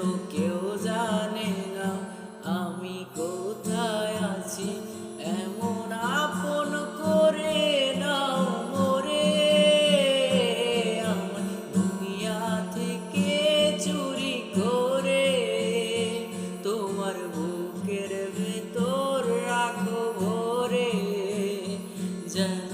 তো কেউ জানে না আমি কোথায় আছি। এমন আপন করে নাও মোরে। আমার দুনিয়া থেকে চুরি করে তোমার বুকের ভেতর রাখো ভরে। যেন